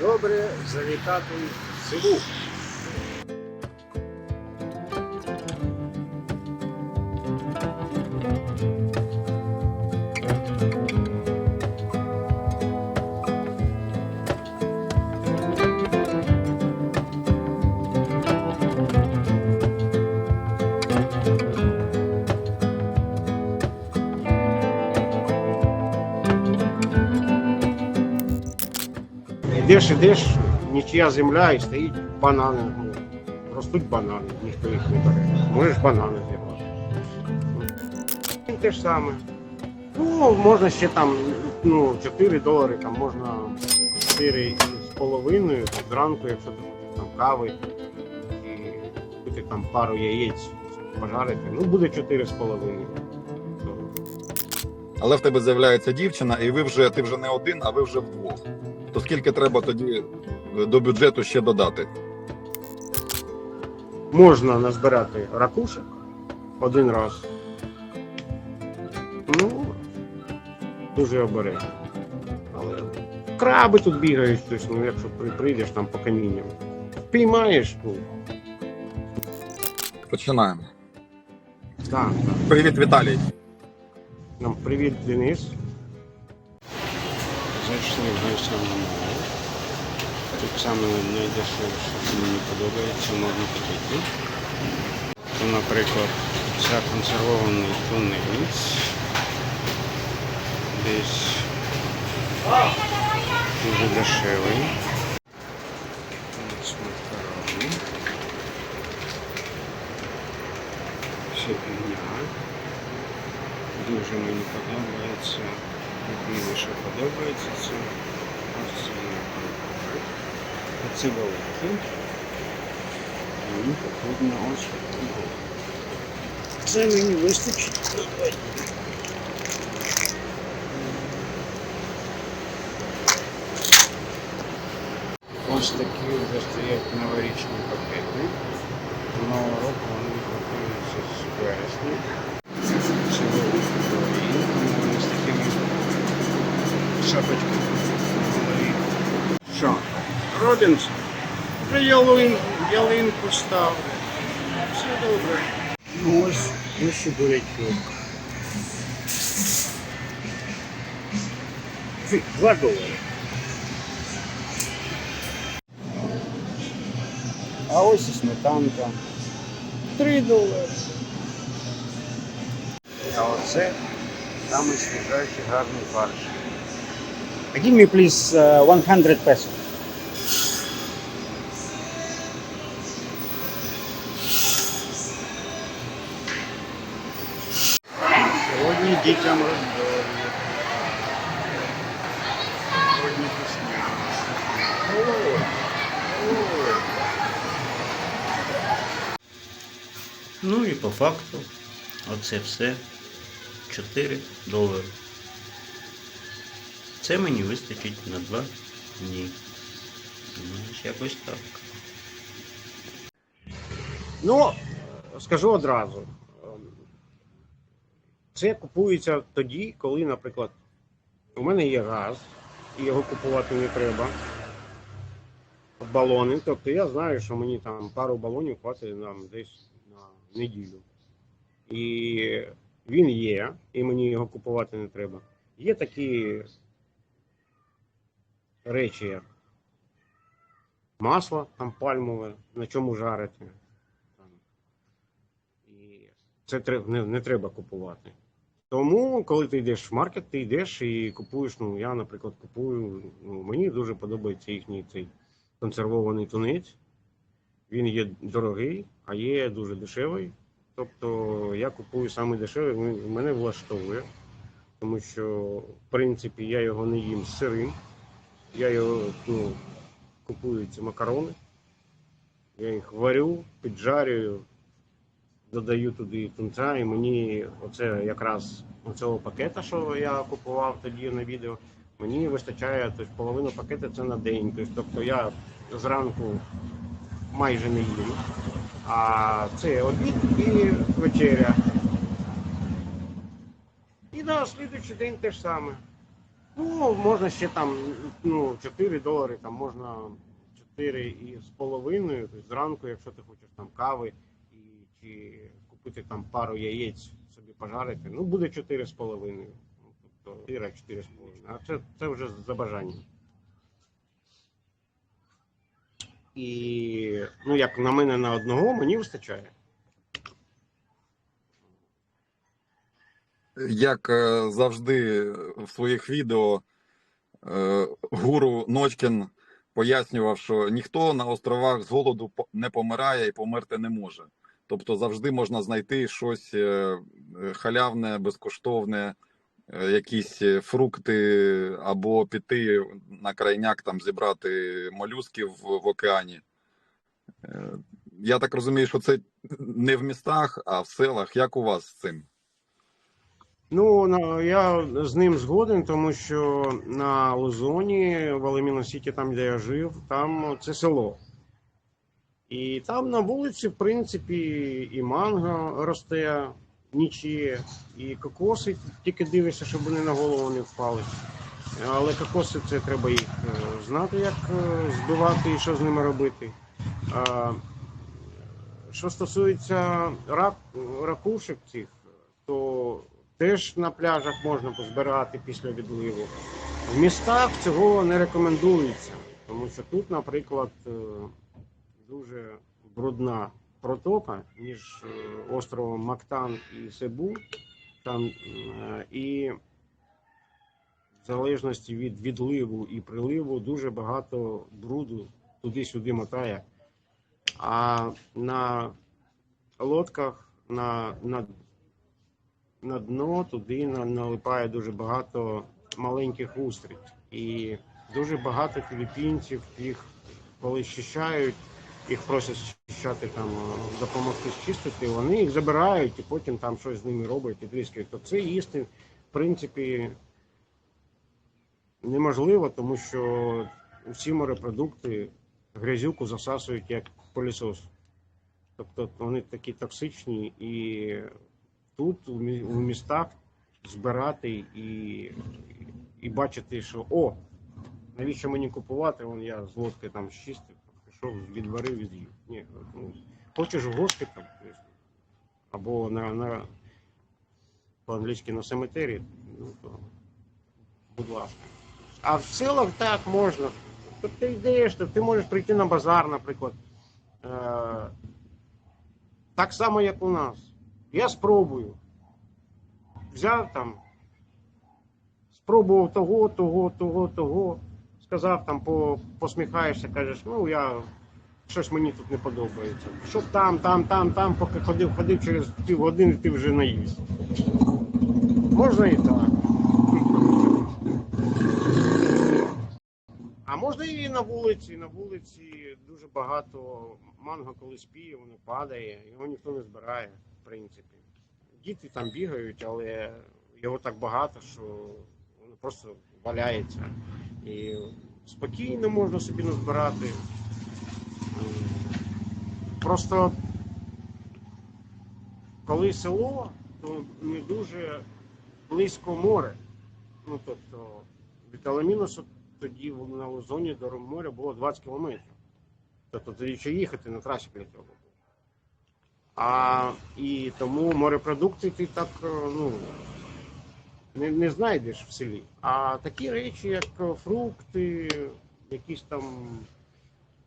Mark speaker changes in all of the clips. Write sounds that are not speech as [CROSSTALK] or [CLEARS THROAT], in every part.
Speaker 1: Добре завітати в селу. Ідеш, ідеш, нічия земля і стоїть банани. Ну, Ростуть банани, ніхто їх не бере. Можеш банани зібрати. Те ж саме. Ну, можна ще там ну, 4 долари, там можна 4 з половиною зранку, якщо ти там кави і купити там пару яєць, пожарити, ну буде 4 з половиною.
Speaker 2: Але в тебе з'являється дівчина, і ви вже ти вже не один, а ви вже вдвох. То скільки треба тоді е, до бюджету ще додати?
Speaker 1: Можна назбирати ракушек один раз. Ну, дуже обережно. Але краби тут бігають, тож, ну, якщо прийдеш там по камінням. Впіймаєш, ну,
Speaker 2: Починаємо.
Speaker 1: так, так.
Speaker 2: Привіт, Віталій.
Speaker 1: Нам привіт, Денис. Зайшли в гайсаму. Тут саме найдешевше, мені подобається, можна купити. То, наприклад, це консервований тунець. Десь дуже дешевий. Макарони. Все півня. Дуже мені подобається. Єдине, що подобається, це ось це наприклад. А це великі. Мені потрібно ось такого. Це мені вистачить. Ось такі вже стоять новорічні пакети. Нового року вони готуються з вересня. Голові. Що? Робінс, вже ялин, ялинку ставлю. Все добре. Ну ось, ось ще бурячок. Два долари. А ось і сметанка. Три долари. А оце самий свіжайший гарний фарш. Give me please uh, 100 peso. Сьогодні дітям роздолі. Сьогодні пісня. Ой, ой.
Speaker 3: Ну і по факту оце все 4 долари. Це мені вистачить на 2 дні. Ну, ось якось так.
Speaker 1: Ну, скажу одразу. Це купується тоді, коли, наприклад, у мене є газ, і його купувати не треба. Балони. Тобто я знаю, що мені там пару балонів хватить нам десь на неділю. І він є, і мені його купувати не треба. Є такі речі, масло там пальмове, на чому жарити. І це не, не треба купувати. Тому, коли ти йдеш в маркет, ти йдеш і купуєш. Ну, я, наприклад, купую. Ну, мені дуже подобається їхній цей консервований тунець. Він є дорогий, а є дуже дешевий. Тобто я купую саме дешевий, мене влаштовує, тому що, в принципі, я його не їм сирим. Я його ну, купую ці макарони. Я їх варю, піджарюю, додаю туди тунця, і мені оце якраз оцього пакета, що я купував тоді на відео, мені вистачає тобто, половину пакета це на день. Тобто, тобто я зранку майже не їм. А це обід і вечеря. І на слідуючий день те ж саме. Ну, можна ще там ну, 4 долари, там можна 4 і з половиною, тобто зранку, якщо ти хочеш там кави і чи купити там пару яєць собі пожарити, ну буде 4 з половиною. Тобто 4 4 з половиною. А це, це вже за бажанням. І ну, як на мене на одного, мені вистачає.
Speaker 2: Як е, завжди в своїх відео е, гуру Ночкін пояснював, що ніхто на островах з голоду не помирає і померти не може. Тобто завжди можна знайти щось е, халявне, безкоштовне, якісь фрукти, або піти на крайняк там зібрати молюсків в, океані. Я так розумію, що це не в містах, а в селах. Як у вас з цим?
Speaker 1: Ну, я з ним згоден, тому що на Лузоні, в Алеміно Сіті, там, де я жив, там це село. І там на вулиці, в принципі, і манго росте нічі, і кокоси, тільки дивишся, щоб вони на голову не впали. Але кокоси це треба їх е, знати, як е, збивати і що з ними робити. Що стосується рак, ракушек цих, то теж на пляжах можна позбирати після відливу. В містах цього не рекомендується, тому що тут, наприклад, е, дуже брудна протока між е, островом Мактан і Себу. Там, е, і в залежності від відливу і приливу дуже багато бруду туди-сюди мотає. А на лодках на, на на дно туди налипає дуже багато маленьких устриць. І дуже багато філіппінців їх, коли щищають, їх просять щищати там, е, допомогти щистити, вони їх забирають і потім там щось з ними роблять і тріскають. То це їсти, в принципі, неможливо, тому що всі морепродукти грязюку засасують як пилісос. Тобто вони такі токсичні і тут у містах збирати і, і бачити, що о, навіщо мені купувати? Вон я з лодки там щистив, пішов, відварив і з'їв. Ні, ну, хочеш в госпіталь, або на, на по-англійськи на семетері, ну то будь ласка. А в селах так можна. Тобто ти йдеш, ти можеш прийти на базар, наприклад. Е, так само, як у нас. Я спробую. Взяв там, спробував того, того, того, того. Сказав там, по, посміхаєшся, кажеш, ну я щось мені тут не подобається. Що там, там, там, там, поки ходив, ходив через півгодини ти вже наївся. Можна і так. А можна і на вулиці. На вулиці дуже багато манго, коли спіє, воно падає, його ніхто не збирає, принципі. Діти там бігають, але його так багато, що воно просто валяється. І спокійно можна собі назбирати. Просто коли село, то не дуже близько море. Ну, тобто від Аламіносу тоді на Лозоні до моря було 20 кілометрів. Тобто тоді ще їхати на трасі для цього. А і тому морепродукти ти так е, ну, не, не знайдеш в селі. А такі речі, як е, фрукти, якісь там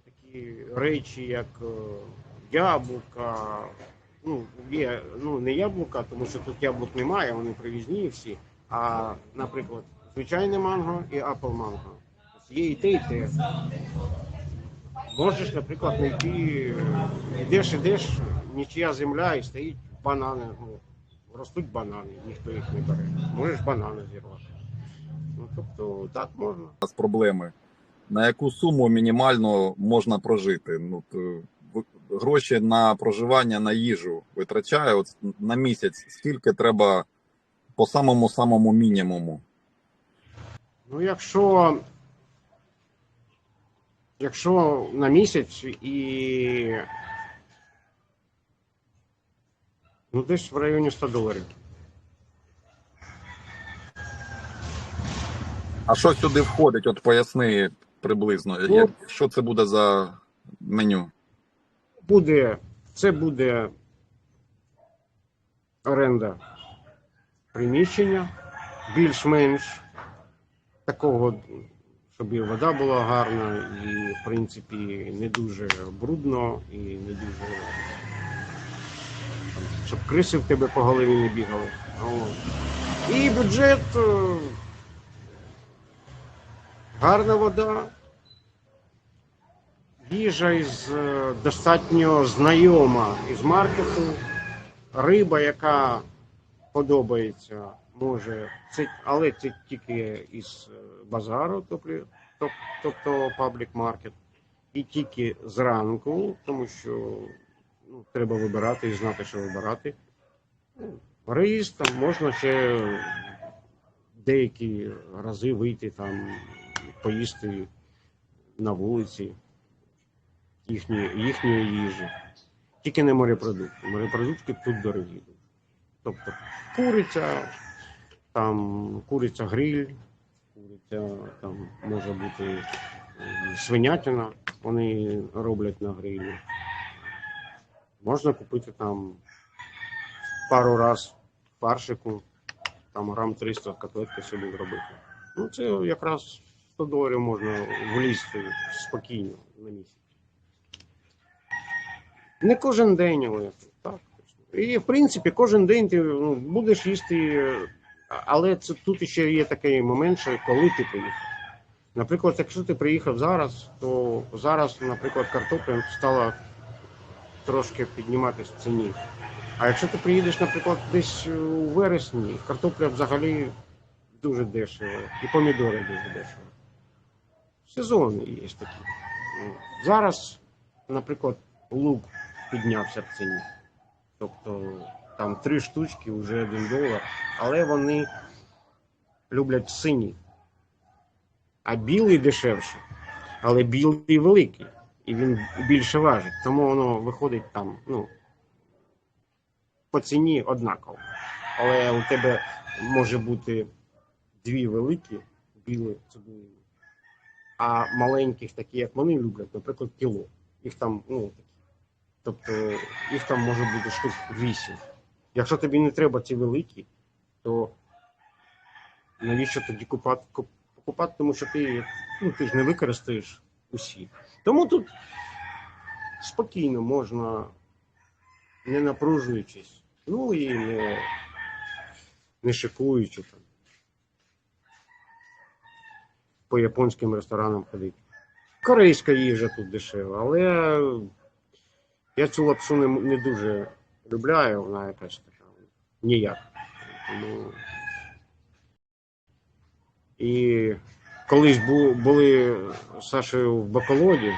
Speaker 1: такі речі, як е, яблука. Ну, є, ну не яблука, тому що тут яблук немає, вони привізні всі. А, наприклад, звичайне манго і апл манго. Є і те, і те. Можеш, наприклад, знайти, йдеш, ідеш, нічия земля і стоїть банани. Ну, ростуть банани, ніхто їх не бере. Можеш банани зірвати. Ну, тобто, так можна.
Speaker 2: з проблеми. На яку суму мінімально можна прожити? Ну, то, гроші на проживання на їжу витрачає от на місяць. Скільки треба по самому самому мінімуму?
Speaker 1: Ну, якщо, якщо на місяць і ну, десь в районі 100 доларів.
Speaker 2: А що сюди входить? От поясни приблизно.
Speaker 1: Ну,
Speaker 2: Як, що це буде за меню?
Speaker 1: буде, це буде оренда приміщення, більш-менш такого, щоб і вода була гарна, і, в принципі, не дуже брудно, і не дуже. Щоб криси в тебе по голові не бігали. І бюджет. е, Гарна вода, їжа із е, достатньо знайома із маркету, риба, яка подобається, може, це, але це тільки із е, базару, тобто, тобто паблік маркет, і тільки зранку, тому що ну, треба вибирати і знати, що вибирати. Ну, там можна ще деякі рази вийти там, поїсти на вулиці їхньої, їхньої їжі. Тільки не морепродукти. Морепродукти тут дорогі. Тобто куриця, там куриця гриль, куриця там може бути е, свинятина, вони роблять на грилі. Можна купити там пару раз фаршику, там грам 300 котлетки собі зробити. Ну, це якраз 100 доларів можна влізти спокійно на місяць. Не кожен день, але так. І в принципі, кожен день ти ну, будеш їсти, але це тут ще є такий момент, що коли ти приїхав. Наприклад, якщо ти приїхав зараз, то зараз, наприклад, картопля стала трошки підніматися в ціні. А якщо ти приїдеш, наприклад, десь у вересні, картопля взагалі дуже дешева, і помідори дуже дешево. Сезон є такі. Зараз, наприклад, лук піднявся в ціні. Тобто там три штучки вже один долар, але вони люблять сині. А білий дешевше, але білий великий. І він більше важить. Тому воно виходить там, ну, по ціні однаково. Але у тебе може бути дві великі білі цибулини, а маленьких, такі, як вони люблять, наприклад, кіло. Їх там, ну, такі. Тобто їх там може бути штук 8. Якщо тобі не треба ці великі, то навіщо тоді купати, куп- купати тому що ти, ну, ти ж не використаєш усі. Тому тут спокійно можна, не напружуючись, ну і не, не шикуючи там. По японським ресторанам ходити. Корейська їжа тут дешева, але я цю лапшу не, не дуже любляю, вона якась така ніяк. Тому... І колись були Сашею в Баколоді,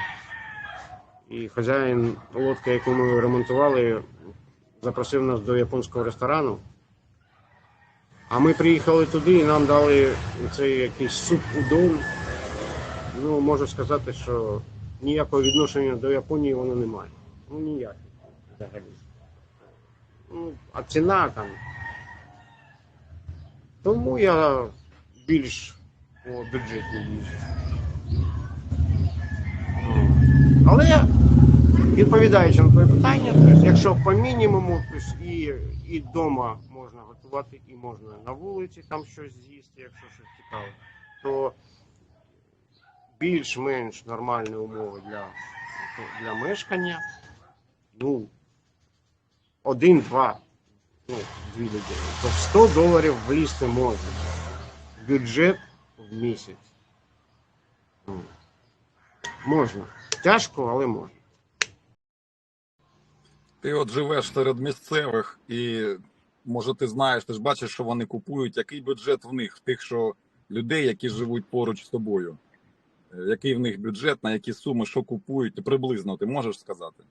Speaker 1: і хазяїн лодки, яку ми ремонтували, запросив нас до японського ресторану. А ми приїхали туди і нам дали цей якийсь суп удон. Ну, можу сказати, що ніякого відношення до Японії воно не має. Ну ніяк взагалі. Ну, а ціна там. Тому я більш по бюджетній їжі. Але відповідаючи на твоє питання, тобто, якщо по мінімуму, тобто і, і вдома можна готувати, і можна на вулиці там щось з'їсти, якщо щось цікаве, то більш-менш нормальні умови для, для мешкання. Ну, один-два, ну, дві людини. То в 100 доларів влізти можна. Бюджет в місяць. Ну, Можна. Тяжко, але можна.
Speaker 2: Ти от живеш серед місцевих, і може ти знаєш, ти ж бачиш, що вони купують, який бюджет в них, в тих, що людей, які живуть поруч з тобою. Е, Який в них бюджет, на які суми, що купують, приблизно ти можеш сказати?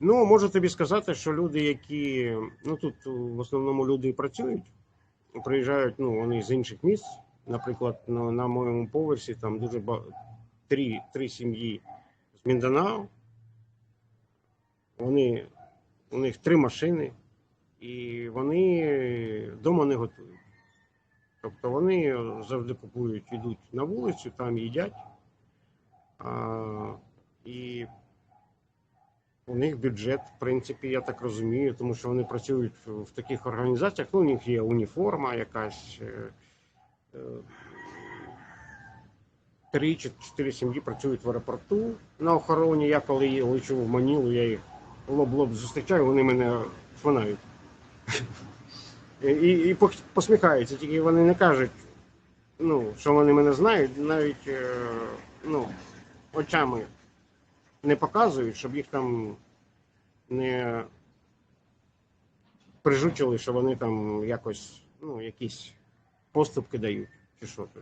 Speaker 1: Ну, можу тобі сказати, що люди, які ну тут в основному люди працюють, приїжджають, ну, вони з інших місць. Наприклад, на, на моєму поверсі там дуже ба... три, три сім'ї з Мінданао. Вони, у них три машини, і вони вдома не готують. Тобто вони завжди купують, йдуть на вулицю, там їдять. А, і у них бюджет, в принципі, я так розумію, тому що вони працюють в таких організаціях. Ну, у них є уніформа якась. Е, Три чи чотири сім'ї працюють в аеропорту на охороні. Я коли лечу в Манілу, я їх лоб-лоб зустрічаю, вони мене швинають. І, і посміхаються, тільки вони не кажуть, ну, що вони мене знають, навіть е, ну, очами не показують, щоб їх там не прижучили, що вони там якось, ну, якісь поступки дають, чи що то.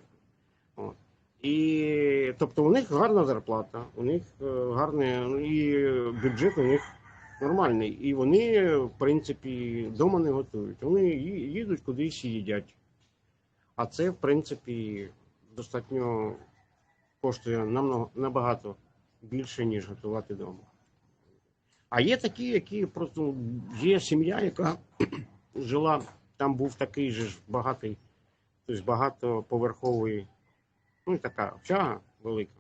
Speaker 1: От. І тобто у них гарна зарплата, у них е, гарний ну, і бюджет у них нормальний. І вони, в принципі, вдома не готують. Вони їдуть кудись і їдять. А це, в принципі, достатньо коштує намного, набагато більше, ніж готувати вдома. А є такі, які просто є сім'я, яка [CLEARS THROAT] жила, там був такий же ж багатий, тобто багатоповерховий, ну і така общага велика,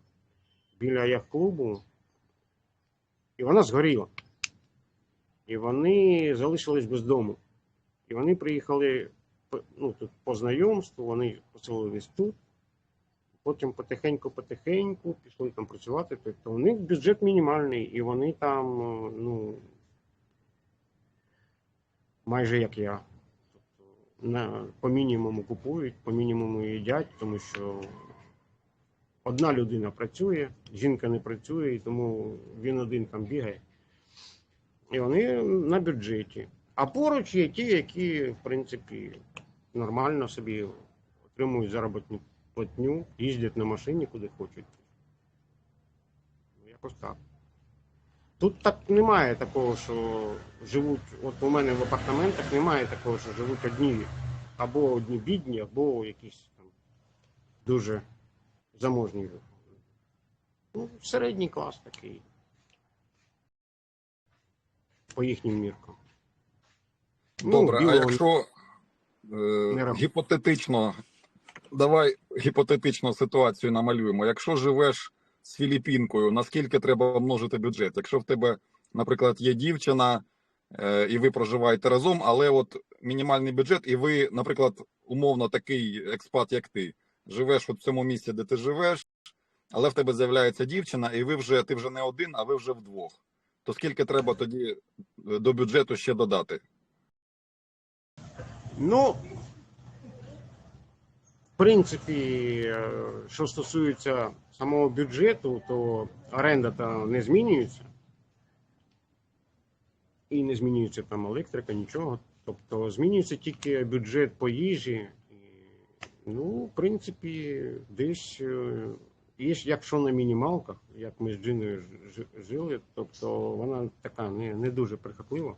Speaker 1: біля яхт-клубу, і вона згоріла. І вони залишились без дому. І вони приїхали ну, тут по знайомству, вони поселились тут. Потім потихеньку-потихеньку пішли там працювати. Тобто у них бюджет мінімальний, і вони там, ну, майже як я. На, по мінімуму купують, по мінімуму їдять, тому що одна людина працює, жінка не працює, і тому він один там бігає. І вони на бюджеті. А поруч є ті, які, в принципі, нормально собі отримують заробітну платню, їздять на машині куди хочуть. Якось так. Тут так немає такого, що живуть, от у мене в апартаментах немає такого, що живуть одні, або одні бідні, або якісь там дуже заможні люди. Ну, середній клас такий. По їхнім міркам. Ну,
Speaker 2: Добре, а якщо е, гіпотетично, давай гіпотетичну ситуацію намалюємо. Якщо живеш з Філіппінкою, наскільки треба множити бюджет? Якщо в тебе, наприклад, є дівчина, е, і ви проживаєте разом, але от мінімальний бюджет, і ви, наприклад, умовно такий експат, як ти, живеш от в цьому місці, де ти живеш, але в тебе з'являється дівчина, і ви вже ти вже не один, а ви вже вдвох. То скільки треба тоді е, до бюджету ще додати?
Speaker 1: Ну, в принципі, е, що стосується самого бюджету, то оренда то не змінюється. І не змінюється там електрика, нічого. Тобто змінюється тільки бюджет по їжі. Ну, в принципі, десь, е, є, якщо на мінімалках, як ми з Джиною жили, тобто вона така не, не дуже прихотлива.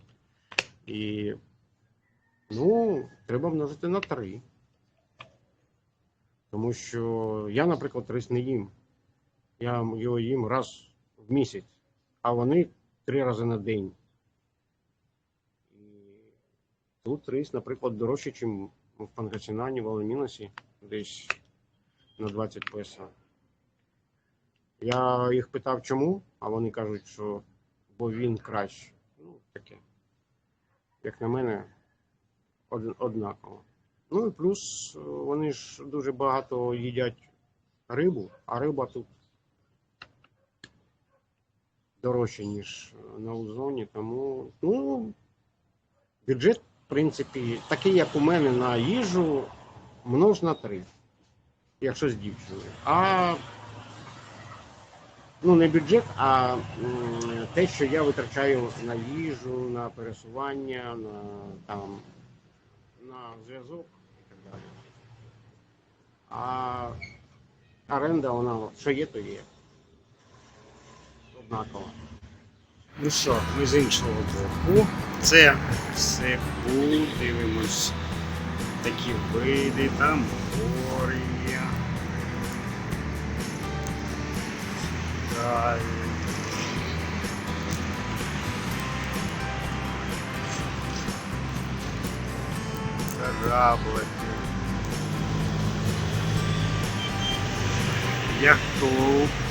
Speaker 1: І Ну, треба множити на три. Тому що я, наприклад, рис не їм. Я його їм раз в місяць, а вони три рази на день. І тут рис, наприклад, дорожче, ніж в Пангасінані, в Аламіносі, десь на 20 песо. Я їх питав, чому, а вони кажуть, що бо він краще. Ну, таке. Як на мене, од- однаково. Ну і плюс е, вони ж дуже багато їдять рибу, а риба тут дорожче, ніж на Лузоні. Тому ну, бюджет, в принципі, такий, як у мене на їжу, множ на три, якщо з дівчиною. А ну, не бюджет, а те, що я витрачаю на їжу, на пересування, на там на зв'язок і так далі. А оренда, вона що є, то є однакова. Ну що, ми з іншого боку. Це все дивимось. Такі види, там море. Далі. Кораблики. Яхтов.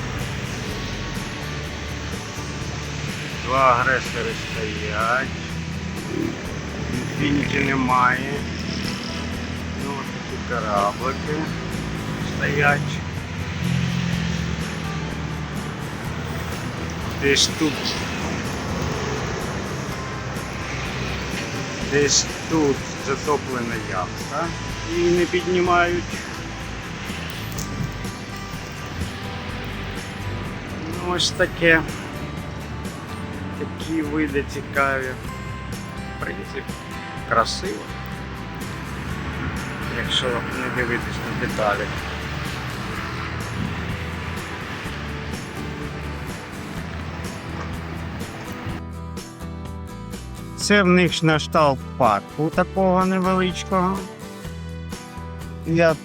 Speaker 1: Два агресори стоять. Інфініті немає. Ну, ось такі кораблики стоять. Десь тут. Десь тут затоплена яхта. Її не піднімають. Ну, ось таке. Такі види цікаві. В принципі, красиво. Якщо не дивитись на деталі. Це в них на шталт парку такого невеличкого. Я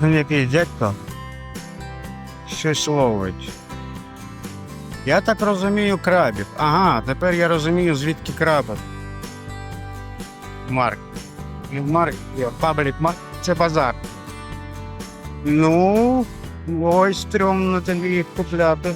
Speaker 1: ну, якийсь дядько щось ловить. Я так розумію крабів. Ага, тепер я розумію, звідки краби. Марк. Марк, паблік Марк. Це базар. Ну, ой, стрьомно тобі їх купляти.